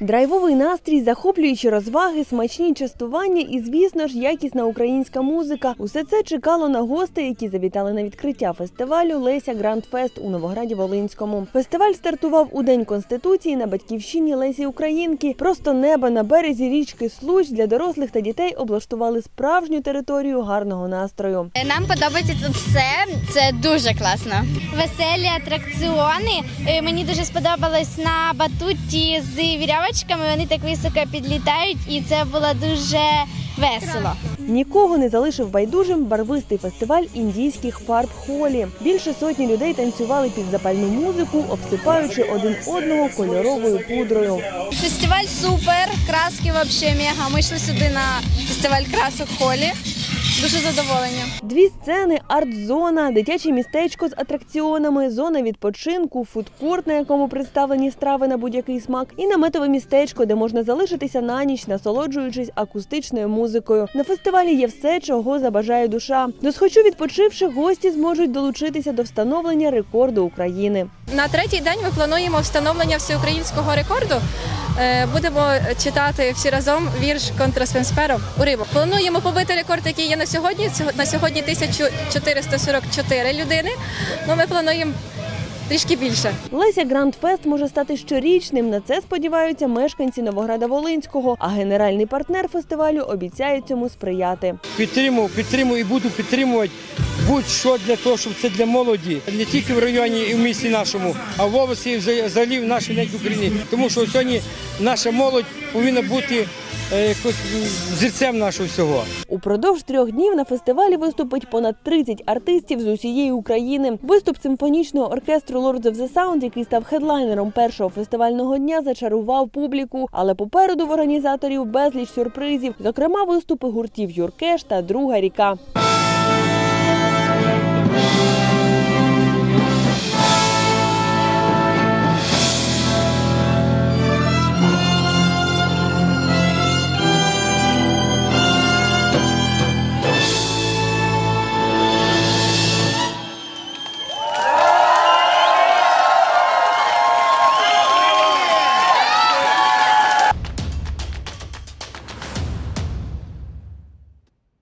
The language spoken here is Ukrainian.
Драйвовий настрій, захоплюючі розваги, смачні частування і, звісно ж, якісна українська музика. Усе це чекало на гостей, які завітали на відкриття фестивалю Леся Гранд Фест у Новограді Волинському. Фестиваль стартував у День Конституції на батьківщині Лесі Українки. Просто неба на березі річки Случ для дорослих та дітей облаштували справжню територію гарного настрою. Нам подобається тут все. Це дуже класно. веселі атракціони. Е, Мені дуже сподобалось на батуті з вірьовочками. Вони так високо підлітають, і це було дуже весело. Нікого не залишив байдужим барвистий фестиваль індійських фарб холі. Більше сотні людей танцювали під запальну музику, обсипаючи один одного кольоровою пудрою. Фестиваль супер, краски взагалі мега. Ми йшли сюди на фестиваль красок холі. Дуже задоволені. Дві сцени, арт-зона, дитяче містечко з атракціонами, зона відпочинку, фудкорт, на якому представлені страви на будь-який смак, і наметове містечко, де можна залишитися на ніч, насолоджуючись акустичною музикою. На фестивалі є все, чого забажає душа. До схочу відпочивши, гості зможуть долучитися до встановлення рекорду України. На третій день ми плануємо встановлення всеукраїнського рекорду. Е, Будемо читати всі разом вірш контрасфенсперу уривок. Плануємо побити рекорд, який є на сьогодні. Цього- На сьогодні 1444 людини. Ну ми плануємо трішки більше. Леся Гранд Фест може стати щорічним. На це сподіваються мешканці Новограда Волинського. А генеральний партнер фестивалю обіцяє цьому сприяти. підтримував, підтримую і буду підтримувати будь-що для того, щоб це для молоді, не тільки в районі і в місті нашому, а в області і вза- взагалі в нашій ненькій Україні. Тому що сьогодні наша молодь повинна бути е, якось зірцем нашого всього. Упродовж трьох днів на фестивалі виступить понад 30 артистів з усієї України. Виступ симфонічного оркестру Lords of the Sound, який став хедлайнером першого фестивального дня, зачарував публіку. Але попереду в організаторів безліч сюрпризів, зокрема виступи гуртів Юркеш та Друга ріка. Thank you.